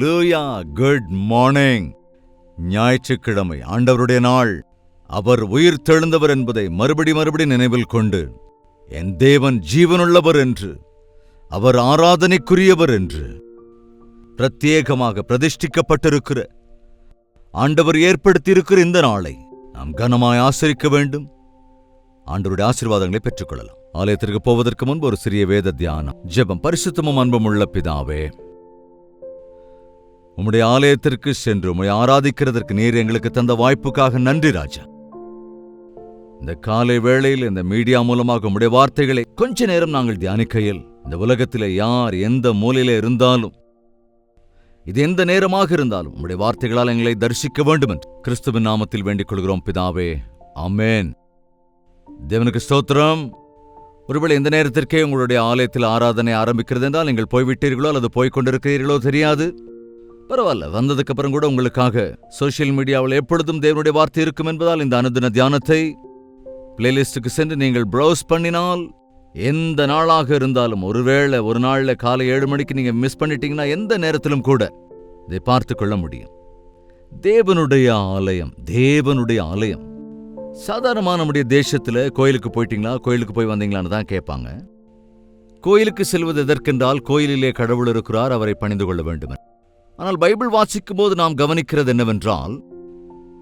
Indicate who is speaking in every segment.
Speaker 1: லூயா good morning ஞாயிற்றுக்கிழமை ஆண்டவருடைய நாள். அவர் உயிர் தெழுந்தவர் என்பதை மறுபடி மறுபடி நினைவில் கொண்டு என் தேவன் ஜீவனுள்ளவர் என்று அவர் ஆராதனைக்குரியவர் என்று பிரத்யேகமாக பிரதிஷ்டிக்கப்பட்டிருக்கிற ஆண்டவர் ஏற்படுத்தியிருக்கிற இந்த நாளை நாம் கனமாய் ஆசரிக்க வேண்டும். ஆண்டவருடைய ஆசீர்வாதங்களை பெற்றுக்கொள்ளலாம். ஆலயத்திற்கு போவதற்கு முன்பு ஒரு சிறிய வேத தியானம். ஜெபம். பரிசுத்தமும் அன்பும் உள்ள பிதாவே உம்முடைய ஆலயத்திற்கு சென்று உம்மை ஆராதிக்கிறதற்கு நீர் எங்களுக்கு தந்த வாய்ப்புக்காக நன்றி ராஜா. இந்த காலை வேளையில் இந்த மீடியா மூலமாக உம்முடைய வார்த்தைகளை கொஞ்ச நேரம் நாங்கள் தியானிக்கையில் இந்த உலகத்தில் யார் எந்த மூலையில இருந்தாலும் இது எந்த நேரமாக இருந்தாலும் உம்முடைய வார்த்தைகளால் எங்களை தரிசிக்க வேண்டும் என்று கிறிஸ்துவின் நாமத்தில் வேண்டிக் கொள்கிறோம் பிதாவே. அமேன் தேவனுக்கு ஸ்தோத்திரம். ஒருவேளை இந்த நேரத்திற்கே உங்களுடைய ஆலயத்தில் ஆராதனை ஆரம்பிக்கிறது என்றால் நீங்கள் போய்விட்டீர்களோ அல்லது போய்க் கொண்டிருக்கிறீர்களோ தெரியாது. பரவாயில்ல வந்ததுக்கு அப்புறம் கூட உங்களுக்காக சோஷியல் மீடியாவில் எப்பொழுதும் தேவனுடைய வார்த்தை இருக்கும் என்பதால் இந்த அனுதின தியானத்தை பிளேலிஸ்டுக்கு சென்று நீங்கள் ப்ரௌஸ் பண்ணினால் எந்த நாளாக இருந்தாலும் ஒருவேளை ஒரு நாள்ல காலை ஏழு மணிக்கு நீங்க மிஸ் பண்ணிட்டீங்கன்னா எந்த நேரத்திலும் கூட இதை பார்த்து கொள்ள முடியும். தேவனுடைய ஆலயம் தேவனுடைய ஆலயம். சாதாரணமாக நம்முடைய தேசத்துல கோயிலுக்கு போயிட்டீங்களா கோயிலுக்கு போய் வந்தீங்களான்னு தான் கேட்பாங்க. கோயிலுக்கு செல்வது எதற்கென்றால் கோயிலிலே கடவுள் இருக்கிறார் அவரை பணிந்து கொள்ள வேண்டும் ஆனால் பைபிள் வாசிக்கும் போது நாம் கவனிக்கிறது என்னவென்றால்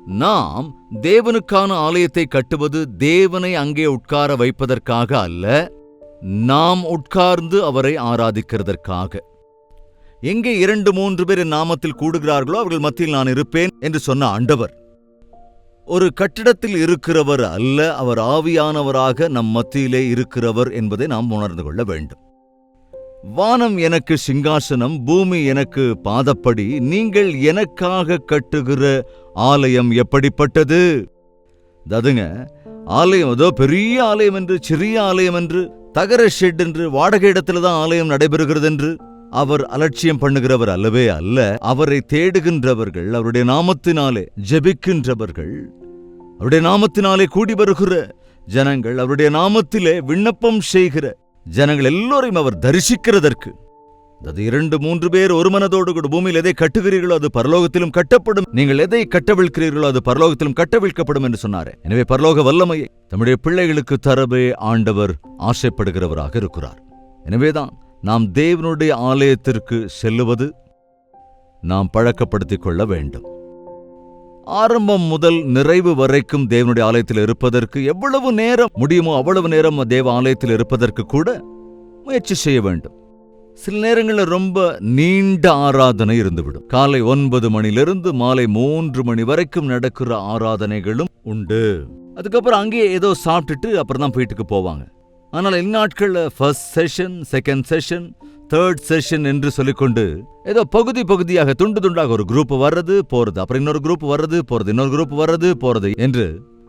Speaker 1: நாம் தேவனுக்கான ஆலயத்தை கட்டுவது தேவனை அங்கே உட்கார வைப்பதற்காக அல்ல நாம் உட்கார்ந்து அவரை ஆராதிக்கிறதற்காக. எங்கே இரண்டு மூன்று பேர் என் நாமத்தில் கூடுகிறார்களோ அவர்கள் மத்தியில் நான் இருப்பேன் என்று சொன்ன ஆண்டவர் ஒரு கட்டிடத்தில் இருக்கிறவர் அல்ல அவர் ஆவியானவராக நம் மத்தியிலே இருக்கிறவர் என்பதை நாம் உணர்ந்து கொள்ள வேண்டும். வானம் எனக்கு சிங்காசனம் பூமி எனக்கு பாதப்படி நீங்கள் எனக்காக கட்டுகிற ஆலயம் எப்படிப்பட்டது? ததுங்க ஆலயம் ஏதோ பெரிய ஆலயம் என்று சிறிய ஆலயம் என்று தகர ஷெட் என்று வாடகை இடத்துல தான் ஆலயம் நடைபெறுகிறது என்று அவர் அலட்சியம் பண்ணுகிறவர் அல்லவே அல்ல. அவரை தேடுகின்றவர்கள் அவருடைய நாமத்தினாலே ஜெபிக்கின்றவர்கள் அவருடைய நாமத்தினாலே கூடி வருகிற ஜனங்கள் அவருடைய நாமத்திலே விண்ணப்பம் செய்கிற ஜனங்கள் எல்லோரையும் அவர் தரிசிக்கிறதற்கு. அது இரண்டு மூன்று பேர் ஒரு மனதோடு கூட பூமியில் எதை கட்டுகிறீர்களோ அது பரலோகத்திலும் கட்டப்படும். நீங்கள் எதை கட்டவிழ்க்கிறீர்களோ அது பரலோகத்திலும் கட்டவிழ்க்கப்படும் என்று சொன்னாரே. எனவே பரலோக வல்லமையை தம்முடைய பிள்ளைகளுக்கு தரவே ஆண்டவர் ஆசைப்படுகிறவராக இருக்கிறார். எனவேதான் நாம் தேவனுடைய ஆலயத்திற்கு செல்லுவது நாம் பழக்கப்படுத்திக் கொள்ள வேண்டும். ஆரம்பம் முதல் நிறைவு வரைக்கும் தேவனுடைய ஆலயத்தில் இருப்பதற்கு எவ்வளவு நேரம் முடியுமோ அவ்வளவு நேரம் தேவ ஆலயத்தில் இருப்பதற்கு கூட முயற்சி செய்ய வேண்டும். சில நேரங்களில் ரொம்ப நீண்ட ஆராதனை இருந்துவிடும். காலை ஒன்பது மணிலிருந்து மாலை மூன்று மணி வரைக்கும் நடக்கிற ஆராதனைகளும் உண்டு. அதுக்கப்புறம் அங்கேயே ஏதோ சாப்பிட்டுட்டு அப்புறம் தான் வீட்டுக்கு போவாங்க. ஆனால் இந்நாட்களில் first session second session third session என்று சொல்லிக்கொண்டு ஏதோ பகுதி பகுதியாக துண்டு துண்டாக ஒரு குரூப் வர்றது போறது அப்புறம் இன்னொரு குரூப் வர்றது போறது இன்னொரு குரூப் வர்றது போறது என்று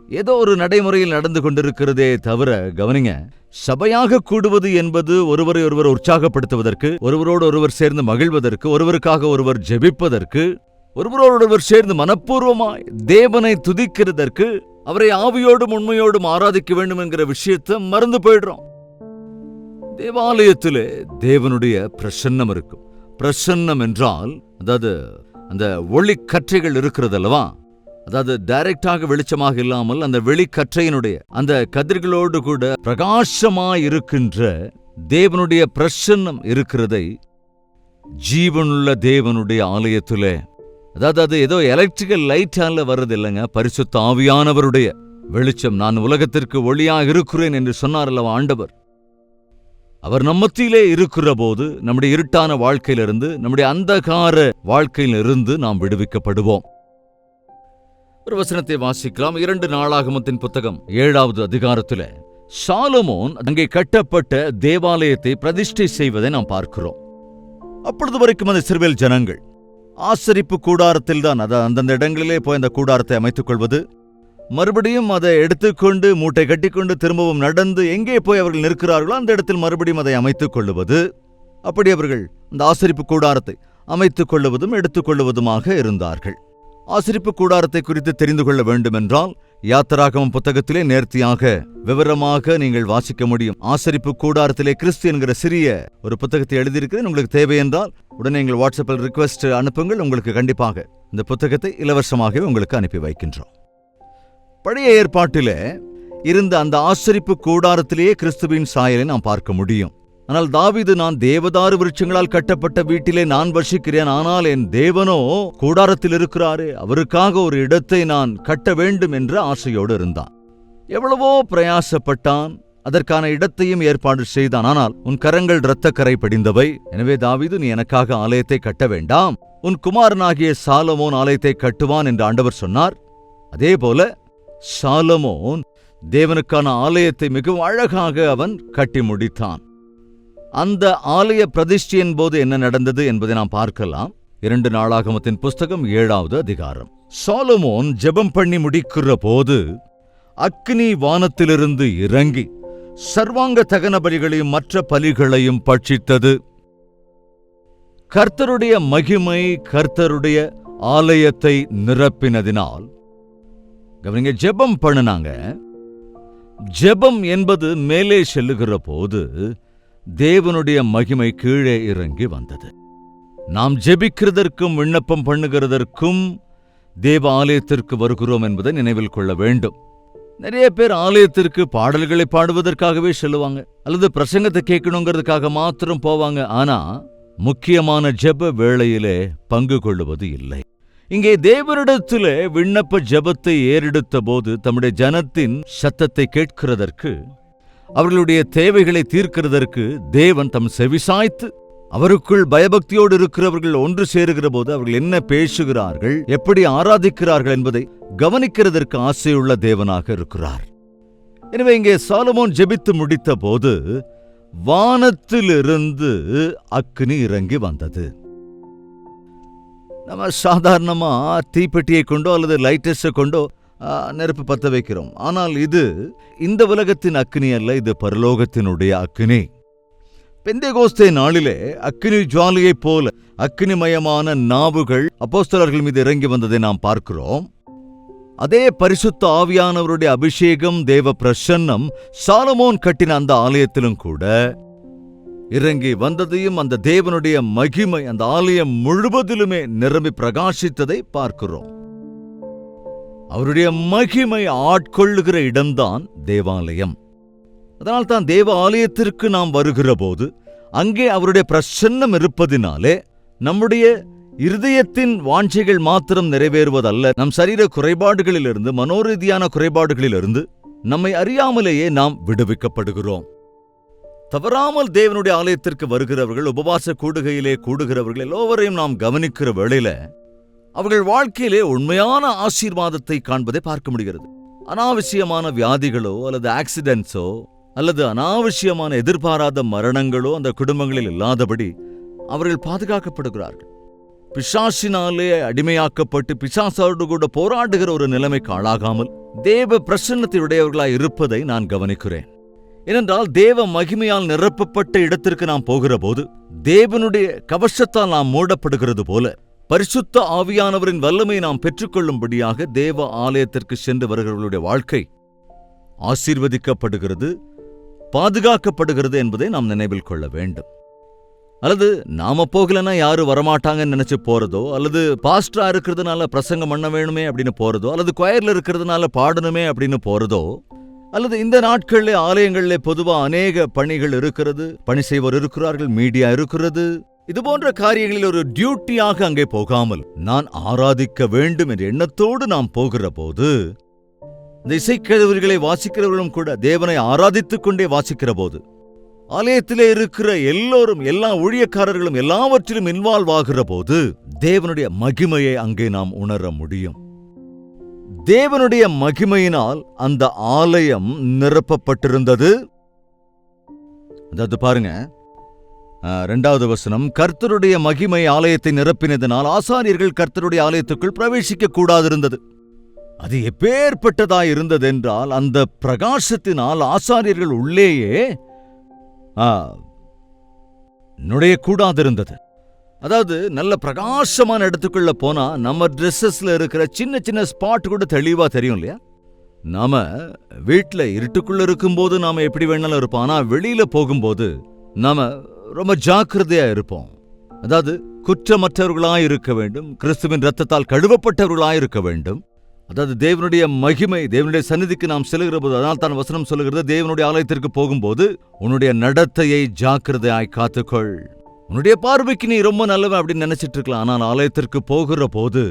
Speaker 1: ஏதோ ஒரு நடைமுறையில் நடந்து கொண்டிருக்கிறதே தவிர கவனிங்க சபையாக கூடுவது என்பது ஒருவரை ஒருவர் உற்சாகப்படுத்துவதற்கு ஒருவரோடு ஒருவர் சேர்ந்து மகிழ்வதற்கு ஒருவருக்காக ஒருவர் ஜெபிப்பதற்கு ஒருவரோடொருவர் சேர்ந்து மனப்பூர்வமாய் தேவனை துதிக்கிறதற்கு அவரை ஆவியோடும் உண்மையோடும் ஆராதிக்க வேண்டும் என்கிற விஷயத்தை மறந்து போயிடுறோம். தேவாலயத்திலே தேவனுடைய பிரசன்னம் இருக்கும். பிரசன்னம் என்றால் அதாவது அந்த ஒளி கற்றைகள் இருக்கிறது அல்லவா அதாவது டைரக்டாக வெளிச்சமாக இல்லாமல் அந்த வெளிக்கற்றையினுடைய அந்த கதிர்களோடு கூட பிரகாசமாக இருக்கின்ற தேவனுடைய பிரசன்னம் இருக்கிறதை ஜீவனுள்ள தேவனுடைய ஆலயத்தில். அதாவது அது ஏதோ எலக்ட்ரிக்கல் லைட்டால வர்றது இல்லைங்க. பரிசுத்த ஆவியானவருடைய வெளிச்சம். நான் உலகத்திற்கு ஒளியாக இருக்கிறேன் என்று சொன்னார் அல்லவா ஆண்டவர்? அவர் நம்மத்திலே இருக்கிற போது நம்முடைய இருட்டான வாழ்க்கையிலிருந்து நம்முடைய அந்தகார வாழ்க்கையிலிருந்து நாம் விடுவிக்கப்படுவோம். ஒரு வசனத்தை வாசிக்கலாம். இரண்டு நாளாகமத்தின் புத்தகம் ஏழாவது அதிகாரத்தில். சாலமோன் அங்கே கட்டப்பட்ட தேவாலயத்தை பிரதிஷ்டை செய்வதை நாம் பார்க்கிறோம். அப்பொழுது வரைக்கும் அந்த சிறுவேல் ஜனங்கள் ஆசரிப்பு கூடாரத்தில் தான் அதாவது அந்தந்த இடங்களிலே போய் அந்த கூடாரத்தை அமைத்துக் கொள்வது மறுபடியும் அதை எடுத்துக்கொண்டு மூட்டை கட்டிக்கொண்டு திரும்பவும் நடந்து எங்கே போய் அவர்கள் நிற்கிறார்களோ அந்த இடத்தில் மறுபடியும் அதை அமைத்துக் கொள்ளுவது. அப்படி அவர்கள் அந்த ஆசரிப்பு கூடாரத்தை அமைத்துக் கொள்ளுவதும் எடுத்துக்கொள்ளுவதுமாக இருந்தார்கள். ஆசரிப்பு கூடாரத்தை குறித்து தெரிந்து கொள்ள வேண்டுமென்றால் யாத்திராகமம் புத்தகத்திலே நேர்த்தியாக விவரமாக நீங்கள் வாசிக்க முடியும். ஆசரிப்பு கூடாரத்திலே கிறிஸ்து என்கிற சிறிய ஒரு புத்தகத்தை எழுதியிருக்கிறேன். உங்களுக்கு தேவை என்றால் உடனே எங்கள் வாட்ஸ்அப்பில் ரிக்வெஸ்ட் அனுப்புங்கள். உங்களுக்கு கண்டிப்பாக இந்த புத்தகத்தை இலவசமாகவே உங்களுக்கு அனுப்பி வைக்கின்றோம். பழைய ஏற்பாட்டிலே இருந்த அந்த ஆசரிப்பு கூடாரத்திலேயே கிறிஸ்துவின் சாயலை நாம் பார்க்க முடியும். ஆனால் தாவீது நான் தேவதாரு விருட்சங்களால் கட்டப்பட்ட வீட்டிலே நான் வசிக்கிறேன். ஆனால் என் தேவனோ கூடாரத்தில் இருக்கிறாரு. அவருக்காக ஒரு இடத்தை நான் கட்ட வேண்டும் என்ற ஆசையோடு இருந்தான். எவ்வளவோ பிரயாசப்பட்டான். அதற்கான இடத்தையும் ஏற்பாடு செய்தான். ஆனால் உன் கரங்கள் இரத்தக்கரை படிந்தவை. எனவே தாவீது நீ எனக்காக ஆலயத்தை கட்ட வேண்டாம். உன் குமாரனாகிய சாலமோன் ஆலயத்தை கட்டுவான் என்று ஆண்டவர் சொன்னார். அதேபோல சாலமோன் தேவனுக்கான ஆலயத்தை மிகவும் அழகாக அவன் கட்டி முடித்தான். அந்த ஆலய பிரதிஷ்டியின் போது என்ன நடந்தது என்பதை நாம் பார்க்கலாம். இரண்டு நாளாகமத்தின் புஸ்தகம் ஏழாவது அதிகாரம். சாலமோன் ஜெபம் பண்ணி முடிக்கிற போது அக்னி வானத்திலிருந்து இறங்கி சர்வாங்க தகன பலிகளையும் மற்ற பலிகளையும் பட்சித்தது. கர்த்தருடைய மகிமை கர்த்தருடைய ஆலயத்தை நிரப்பினதினால் கவனிங்க ஜெபம் பண்ணினாங்க. ஜெபம் என்பது மேலே செல்லுகிற போது தேவனுடைய மகிமை கீழே இறங்கி வந்தது. நாம் ஜெபிக்கிறதற்கும் விண்ணப்பம் பண்ணுகிறதற்கும் தேவ ஆலயத்திற்கு வருகிறோம் என்பதை நினைவில் கொள்ள வேண்டும். நிறைய பேர் ஆலயத்திற்கு பாடல்களை பாடுவதற்காகவே செல்லுவாங்க அல்லது பிரசங்கத்தை கேட்கணுங்கிறதுக்காக மாத்திரம் போவாங்க. ஆனா முக்கியமான ஜெப வேளையிலே பங்கு கொள்ளுவது இல்லை. இங்கே தேவரிடத்திலே விண்ணப்ப ஜெபத்தை ஏறெடுத்த போது தம்முடைய ஜனத்தின் சத்தத்தை கேட்கிறதற்கு அவர்களுடைய தேவைகளை தீர்க்கிறதற்கு தேவன் தம் செவிசாய்த்து அவருக்குள் பயபக்தியோடு இருக்கிறவர்கள் ஒன்று சேருகிற போது அவர்கள் என்ன பேசுகிறார்கள் எப்படி ஆராதிக்கிறார்கள் என்பதை கவனிக்கிறதற்கு ஆசையுள்ள தேவனாக இருக்கிறார். எனவே இங்கே சாலமோன் ஜெபித்து முடித்த போது வானத்திலிருந்து அக்னி இறங்கி வந்தது. நம்ம சாதாரணமா தீப்பெட்டியை கொண்டோ அல்லது லைட்டஸை கொண்டோ நெருப்பு பத்த வைக்கிறோம். ஆனால் இது இந்த உலகத்தின் அக்னி அல்ல இது பரலோகத்தினுடைய அக்னி. பெந்தேகோஸ்தே நாளிலே அக்னி ஜுவாலியைப் போல அக்னிமயமான நாவுகள் அப்போஸ்தலர்கள் மீது இறங்கி வந்ததை நாம் பார்க்கிறோம். அதே பரிசுத்த ஆவியானவருடைய அபிஷேகம் தேவ பிரசன்னம் சாலமோன் கட்டின அந்த ஆலயத்திலும் கூட இறங்கி வந்ததையும் அந்த தேவனுடைய மகிமை அந்த ஆலயம் முழுவதிலுமே நிரம்பி பிரகாசித்ததை பார்க்கிறோம். அவருடைய மகிமை ஆட்கொள்ளுகிற இடம்தான் தேவாலயம். அதனால்தான் தேவ ஆலயத்திற்கு நாம் வருகிற போது அங்கே அவருடைய பிரசன்னம் இருப்பதினாலே நம்முடைய இருதயத்தின் வாஞ்சைகள் மாத்திரம் நிறைவேறுவதல்ல. நம் சரீர குறைபாடுகளிலிருந்து மனோரீதியான குறைபாடுகளிலிருந்து நம்மை அறியாமலேயே நாம் விடுவிக்கப்படுகிறோம். தவறாமல் தேவனுடைய ஆலயத்திற்கு வருகிறவர்கள் உபவாச கூடுகையிலே கூடுகிறவர்கள் எல்லோவரையும் நாம் கவனிக்கிற வேளையில அவர்கள் வாழ்க்கையிலே உண்மையான ஆசீர்வாதத்தை காண்பதை பார்க்க முடிகிறது. அனாவசியமான வியாதிகளோ அல்லது ஆக்சிடென்ட்ஸோ அல்லது அனாவசியமான எதிர்பாராத மரணங்களோ அந்த குடும்பங்களில் இல்லாதபடி அவர்கள் பாதுகாக்கப்படுகிறார்கள். பிசாசினாலே அடிமையாக்கப்பட்டு பிசாசோடு கூட போராடுகிற ஒரு நிலைமைக்கு ஆளாகாமல் தேவ பிரசன்னத்தையுடையவர்களாய் இருப்பதை நான் கவனிக்கிறேன். ஏனென்றால் தேவ மகிமையால் நிரப்பப்பட்ட இடத்திற்கு நாம் போகிற போது தேவனுடைய கவசத்தால் நாம் மூடப்படுகிறது போல பரிசுத்த ஆவியானவரின் வல்லமை நாம் பெற்றுக்கொள்ளும்படியாக தேவ ஆலயத்திற்கு சென்று வருகிறவர்களுடைய வாழ்க்கை ஆசீர்வதிக்கப்படுகிறது பாதுகாக்கப்படுகிறது என்பதை நாம் நினைவில் கொள்ள வேண்டும். அல்லது நாம போகலன்னா யாரும் வரமாட்டாங்கன்னு நினைச்சு போறதோ அல்லது பாஸ்டரா இருக்கிறதுனால பிரசங்கம் பண்ண வேணுமே அப்படின்னு போறதோ அல்லது கொயர்ல இருக்கிறதுனால பாடணுமே அப்படின்னு போறதோ அல்லது இந்த நாட்களிலே ஆலயங்களிலே பொதுவா அநேக பணிகள் இருக்கிறது. பணி செய்வோர் இருக்கிறார்கள் மீடியா இருக்கிறது. இது போன்ற காரியங்களில் ஒரு டியூட்டியாக அங்கே போகாமல் நான் ஆராதிக்க வேண்டும் என்ற எண்ணத்தோடு நாம் போகிற போது இந்த இசைக்கதவர்களை வாசிக்கிறவர்களும் கூட தேவனை ஆராதித்துக் கொண்டே வாசிக்கிற போது ஆலயத்திலே இருக்கிற எல்லோரும் எல்லா ஊழியக்காரர்களும் எல்லாவற்றிலும் இன்வால்வ் ஆகிற போது தேவனுடைய மகிமையை அங்கே நாம் உணர முடியும். தேவனுடைய மகிமையினால் அந்த ஆலயம் நிரப்பப்பட்டிருந்தது. அதாவது பாருங்க. ரெண்டாவது வசனம். கர்த்தருடைய மகிமை ஆலயத்தை நிரப்பினதனால் ஆசாரியர்கள் கர்த்தருடைய ஆலயத்துக்குள் பிரவேசிக்க கூடாதிருந்தது அது எப்பேற்பட்டதாய் இருந்ததென்றால் அந்த பிரகாசத்தினால் ஆசாரியர்கள் உள்ளேயே ஆ, நுழையக்கூடாதிருந்தது. அதாவது நல்ல பிரகாசமான இடத்துக்குள்ள போனா நம்ம ட்ரெஸ்ஸஸ்ல இருக்கிற சின்ன சின்ன ஸ்பாட் கூட தெளிவா தெரியும் இல்லையா? நாம வீட்டில் இருட்டுக்குள்ள இருக்கும்போது நாம எப்படி வேணாலும் இருப்போம். ஆனா வெளியில போகும்போது நாம ரொம்ப ஜாக்கிரதையா இருப்போம். அதாவது குற்றமற்றவர்களாய் இருக்க வேண்டும் கிறிஸ்துவின் ரத்தத்தால் கழுவப்பட்டவர்களாய் இருக்க வேண்டும். அதாவது தேவனுடைய மகிமை தேவனுடைய சந்நிதிக்கு நாம் செல்கிற போது அதனால் தான் வசனம் சொல்லுகிறது தேவனுடைய ஆலயத்திற்கு போகும்போது உன்னுடைய நடத்தையை ஜாக்கிரதையாய் காத்துக்கொள். உன்னுடைய பார்வைக்கு நீ ரொம்ப நல்லவன் அப்படின்னு நினைச்சிட்டு இருக்கலாம் ஆனால் ஆலயத்திற்கு போகிற போது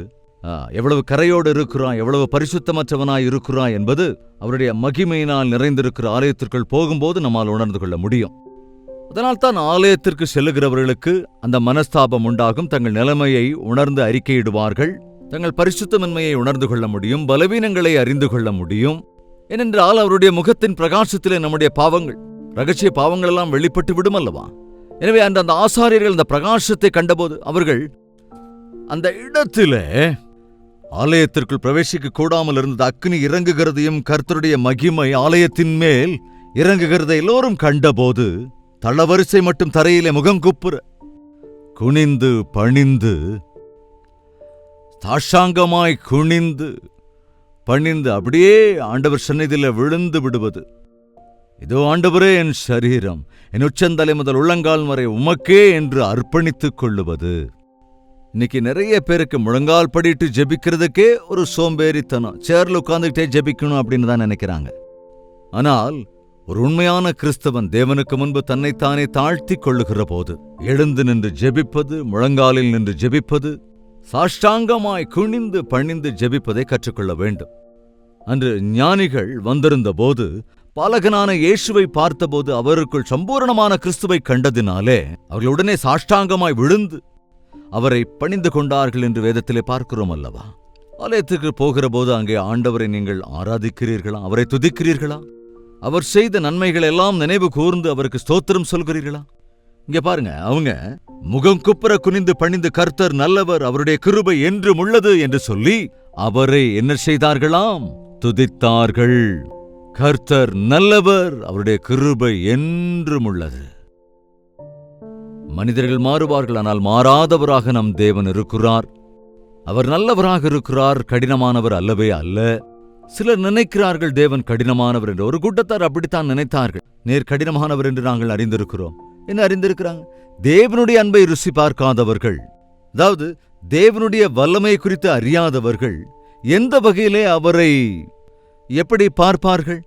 Speaker 1: எவ்வளவு கரையோடு இருக்கிறான் எவ்வளவு பரிசுத்தமற்றவனாய் இருக்கிறான் என்பது அவருடைய மகிமையினால் நிறைந்திருக்கிற ஆலயத்திற்குள் போகும்போது நம்மால் உணர்ந்து கொள்ள முடியும். அதனால் தான் ஆலயத்திற்கு செல்லுகிறவர்களுக்கு அந்த மனஸ்தாபம் உண்டாகும். தங்கள் நிலைமையை உணர்ந்து அறிக்கையிடுவார்கள். தங்கள் பரிசுத்தமின்மையை உணர்ந்து கொள்ள முடியும். பலவீனங்களை அறிந்து கொள்ள முடியும். ஏனென்றால் அவருடைய முகத்தின் பிரகாசத்திலே நம்முடைய பாவங்கள் ரகசிய பாவங்களெல்லாம் வெளிப்பட்டு விடும் அல்லவா? எனவே அந்த அந்த ஆசாரியர்கள் அந்த பிரகாசத்தை கண்டபோது அவர்கள் அந்த இடத்திலே ஆலயத்திற்குள் பிரவேசிக்க கூடாமல் இருந்தது. அக்னி இறங்குகிறதையும் கர்த்தருடைய மகிமை ஆலயத்தின் மேல் இறங்குகிறதை எல்லோரும் கண்டபோது தளவரிசை மட்டும் தரையிலே முகம் குப்புற குனிந்து பணிந்து தாஷாங்கமாய் குனிந்து பணிந்து அப்படியே ஆண்டவர் சந்நிதியில விழுந்து விடுவது. இதோ ஆண்டவரே என் சரீரம் என் உச்சந்தலை முதல் உள்ளங்கால் வரை உமக்கே என்று அர்ப்பணித்துக் கொள்ளுவது. இன்னைக்கு நிறைய பேருக்கு முழங்கால் படிட்டு ஜெபிக்கிறதுக்கே ஒரு சோம்பேறித்தனம். சேர்ல உட்கார்ந்துகிட்டே ஜெபிக்கணும் அப்படின்னு தான் நினைக்கிறாங்க. ஆனால் ஒரு உண்மையான கிறிஸ்தவன் தேவனுக்கு முன்பு தன்னைத்தானே தாழ்த்திக் கொள்ளுகிற போது எழுந்து நின்று ஜெபிப்பது முழங்காலில் நின்று ஜெபிப்பது சாஷ்டாங்கமாய் குனிந்து பணிந்து ஜெபிப்பதை கற்றுக்கொள்ள வேண்டும். அன்று ஞானிகள் வந்திருந்த போது பாலகனான இயேசுவை பார்த்தபோது அவருக்குள் சம்பூரணமான கிறிஸ்துவை கண்டதினாலே அவர்கள் உடனே சாஷ்டாங்கமாய் விழுந்து அவரை பணிந்து கொண்டார்கள் என்று வேதத்திலே பார்க்கிறோம் அல்லவா? ஆலயத்துக்கு போகிற போது அங்கே ஆண்டவரை நீங்கள் ஆராதிக்கிறீர்களா? அவரை துதிக்கிறீர்களா? அவர் செய்த நன்மைகள் எல்லாம் நினைவு கூர்ந்து அவருக்கு ஸ்தோத்திரம் சொல்கிறீர்களா? இங்க பாருங்க அவங்க முகம் குப்புற குனிந்து பணிந்து கர்த்தர் நல்லவர் அவருடைய கிருபை என்றும் உள்ளது என்று சொல்லி அவரை என்ன செய்தார்களாம்? துதித்தார்கள். கர்த்தர் நல்லவர் அவருடைய கிருபை என்றும் உள்ளது. மனிதர்கள் மாறுவார்கள் ஆனால் மாறாதவராக நம் தேவன் இருக்கிறார். அவர் நல்லவராக இருக்கிறார் கடினமானவர் அல்லவே அல்ல. சிலர் நினைக்கிறார்கள் தேவன் கடினமானவர் என்று. ஒரு கூட்டத்தார் அப்படித்தான் நினைத்தார்கள். நேர் கடினமானவர் என்று நாங்கள் அறிந்திருக்கிறோம். என்ன அறிந்திருக்கிறாங்க? தேவனுடைய அன்பை ருசி பார்க்காதவர்கள். அதாவது தேவனுடைய வல்லமை குறித்து அறியாதவர்கள். எந்த வகையிலே அவரை எப்படி பார்ப்பார்கள்?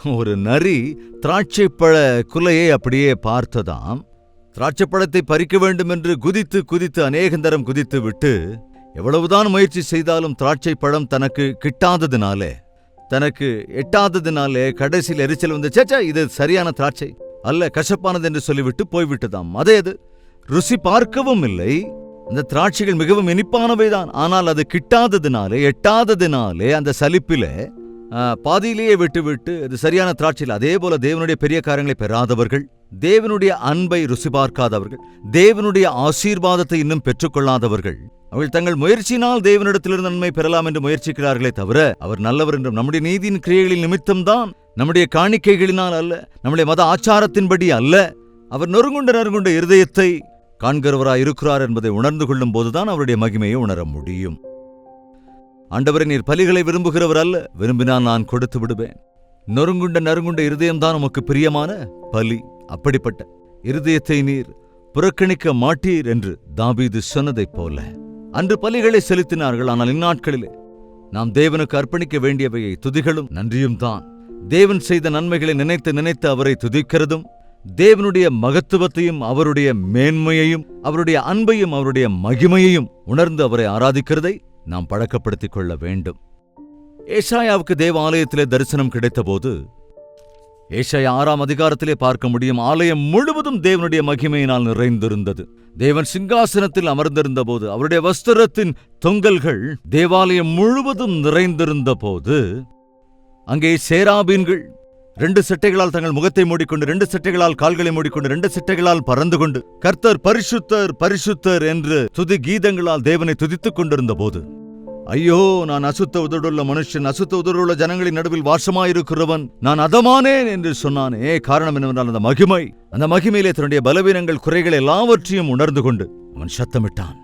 Speaker 1: ஒரு நரி திராட்சைப்பழ குலையை அப்படியே பார்த்ததாம். திராட்சைப்பழத்தை பறிக்க வேண்டும் என்று குதித்து குதித்து அநேகந்தரம் குதித்து விட்டு எவ்வளவுதான் முயற்சி செய்தாலும் திராட்சை பழம் தனக்கு கிட்டாததினாலே தனக்கு எட்டாததினாலே கடைசியில் எரிச்சல் வந்து சேச்சா இது சரியான திராட்சை அல்ல கசப்பானது என்று சொல்லிவிட்டு போய்விட்டதாம். அதே அது ருசி பார்க்கவும் இல்லை. அந்த திராட்சைகள் மிகவும் இனிப்பானவைதான். ஆனால் அது கிட்டாததினாலே எட்டாததினாலே அந்த சலிப்பிலே பாதியிலேயே விட்டுவிட்டு அது சரியான திராட்சையில். அதே போல தேவனுடைய பெரிய காரியங்களை பெறாதவர்கள் தேவனுடைய அன்பை ருசி பார்க்காதவர்கள் தேவனுடைய ஆசீர்வாதத்தை இன்னும் பெற்றுக்கொள்ளாதவர்கள். அவர்கள் தங்கள் முயற்சியினால் தேவனிடத்திலிருந்து நன்மை பெறலாம் என்று முயற்சிக்கிறார்களே தவிர அவர் நல்லவர் என்றும் நம்முடைய நீதியின் கிரியைகளின் நிமித்தம்தான் நம்முடைய காணிக்கைகளினால் அல்ல நம்முடைய மத ஆச்சாரத்தின்படி அல்ல. அவர் நொறுங்குண்ட நறுங்குண்ட இருதயத்தை காண்கிறவராய் இருக்கிறார் என்பதை உணர்ந்து கொள்ளும் போதுதான் அவருடைய மகிமையை உணர முடியும். ஆண்டவரை நீர் பலிகளை விரும்புகிறவர் அல்ல. விரும்பினால் நான் கொடுத்து விடுவேன். நொறுங்குண்ட நறுங்குண்ட இருதயம்தான் உமக்கு பிரியமான பலி. அப்படிப்பட்ட இருதயத்தை நீர் புறக்கணிக்க மாட்டீர் என்று தாபீது சொன்னதைப் போல. அன்று பலிகளை செலுத்தினார்கள் ஆனால் இந்நாட்களிலே நாம் தேவனுக்கு அர்ப்பணிக்க வேண்டியவையை துதிகளும் நன்றியும் தான். தேவன் செய்த நன்மைகளை நினைத்து நினைத்து அவரை துதிக்கிறதும் தேவனுடைய மகத்துவத்தையும் அவருடைய மேன்மையையும் அவருடைய அன்பையும் அவருடைய மகிமையையும் உணர்ந்து அவரை ஆராதிக்கிறதை நாம் பழக்கப்படுத்திக் கொள்ள வேண்டும். ஏஷாயாவுக்கு தேவ ஆலயத்திலே தரிசனம் கிடைத்தபோது ஏஷாயா ஆறாம் அதிகாரத்திலே பார்க்க முடியும் ஆலயம் முழுவதும் தேவனுடைய மகிமையினால் நிறைந்திருந்தது. தேவன் சிங்காசனத்தில் அமர்ந்திருந்த போது அவருடைய வஸ்திரத்தின் தொங்கல்கள் தேவாலயம் முழுவதும் நிறைந்திருந்த போது அங்கே சேராபீன்கள் ரெண்டு சிட்டைகளால் தங்கள் முகத்தை மூடிக்கொண்டு ரெண்டு சிட்டைகளால் கால்களை மூடிக்கொண்டு ரெண்டு சிட்டைகளால் பறந்து கொண்டு கர்த்தர் பரிசுத்தர் பரிசுத்தர் என்று துதி கீதங்களால் தேவனை துதித்துக் கொண்டிருந்த போது ஐயோ நான் அசுத்த உதடுள்ள மனுஷன் அசுத்த உதடுள்ள ஜனங்களின் நடுவில் வாசமாயிருக்கிறவன் நான் அதமானேன் என்று சொன்னானே. காரணம் என்னவென்றால் அந்த மகிமை அந்த மகிமையிலே தன்னுடைய பலவீனங்கள் குறைகள் எல்லாவற்றையும் உணர்ந்து கொண்டு அவன் சத்தமிட்டான்.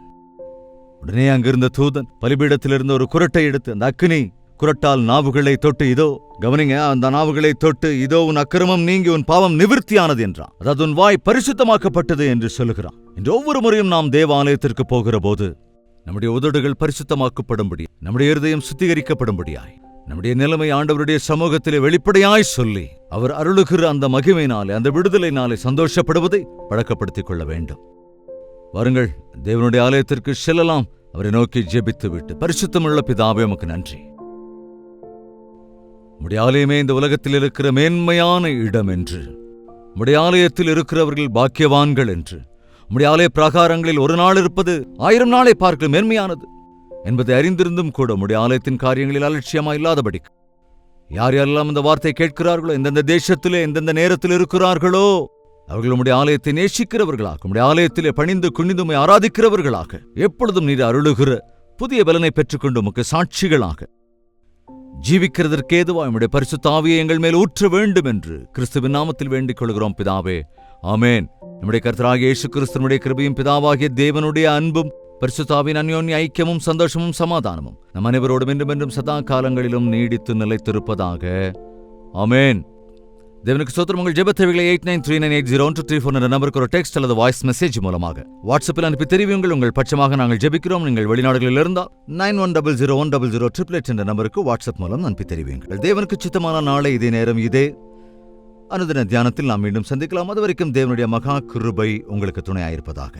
Speaker 1: உடனே அங்கிருந்த தூதன் பலிபீடத்திலிருந்து ஒரு குரட்டை எடுத்து அந்த அக்னி குரட்டால் நாவுகளை தொட்டு இதோ கவனிங்க அந்த நாவுகளை தொட்டு இதோ உன் அக்கிரமம் நீங்கி உன் பாவம் நிவிர்த்தியானது என்றான். அதாவது உன் வாய் பரிசுத்தமாக்கப்பட்டது என்று சொல்லுகிறான். இன்று ஒவ்வொரு முறையும் நாம் தேவாலயத்திற்கு போகிற போது நம்முடைய உதடுகள் பரிசுத்தமாக்கப்படும்படி நம்முடைய இருதயம் சுத்திகரிக்கப்படும்படியாய் நம்முடைய நிலைமை ஆண்டவருடைய சமூகத்திலே வெளிப்படையாய் சொல்லி அவர் அருளுகிற அந்த மகிமையினாலே அந்த விடுதலையினாலே சந்தோஷப்படுவதை பழக்கப்படுத்திக் கொள்ள வேண்டும். வாருங்கள் தேவனுடைய ஆலயத்திற்கு செல்லலாம். அவரை நோக்கி ஜெபித்து விட்டு பரிசுத்தமுள்ள பிதாவே உமக்கு நன்றி. முடியாலயமே இந்த உலகத்தில் இருக்கிற மேன்மையான இடம் என்று. முடியாலயத்தில் இருக்கிறவர்கள் பாக்கியவான்கள் என்று. முடியாலய பிரகாரங்களில் ஒரு நாள் இருப்பது ஆயிரம் நாளை பார்க்க மேன்மையானது. என்பதை அறிந்திருந்தும் கூட உம்முடைய ஆலயத்தின் காரியங்களில் அலட்சியமா இல்லாதபடி யார் யாரெல்லாம் இந்த வார்த்தை கேட்கிறார்களோ எந்தெந்த தேசத்திலே எந்தெந்த நேரத்தில் இருக்கிறார்களோ அவர்கள் உம்முடைய ஆலயத்தை நேசிக்கிறவர்களாக உம்முடைய ஆலயத்திலே பணிந்து குனிந்துமை ஆராதிக்கிறவர்களாக எப்பொழுதும் நீர் அருளுகிற புதிய பலனை பெற்றுக்கொண்டு உமக்கு சாட்சிகளாக. ஜீவிக்கிறதற்கு ஏதுவாய் உம்முடைய எங்கள் மேல் ஊற்ற வேண்டும் என்று கிறிஸ்துவின் நாமத்தில் வேண்டிக் கொள்கிறோம் பிதாவே. ஆமேன். நம்முடைய கர்த்தராகிய இயேசு கிறிஸ்துவனுடைய கிருபையும் பிதாவாகிய தேவனுடைய அன்பும் பரிசுத்தாவின் அந்யோன்ய ஐக்கியமும் சந்தோஷமும் சமாதானமும் நம் அனைவரோடும் என்றும் என்றும் சதா காலங்களிலும் நீடித்து நிலைத்திருப்பதாக. அமேன் தேவனுக்கு சோத்திரம் உங்கள் ஜெபத்தேவைகளை eight nine three nine eight zero two three four என்ற நம்பருக்கு ஒரு டெக்ஸ்ட் அல்லது வாய்ஸ் மெசேஜ் மூலமாக வாட்ஸ்அப்பில் அனுப்பி தெரிவியுங்கள். உங்கள் பட்சமாக நாங்கள் ஜெபிக்கிறோம். நீங்கள் வெளிநாடுகளில் இருந்தால் nine one double zero one double zero triple eight என்ற நம்பருக்கு வாட்ஸ்அப் மூலம் அனுப்பி தெரிவியுங்கள். தேவனுக்கு சித்தமான நாளை இதே நேரம் இதே அனுதின தியானத்தில் நாம் மீண்டும் சந்திக்கலாம். அதுவரைக்கும் தேவனுடைய மகா கிருபை உங்களுக்கு துணையாயிருப்பதாக.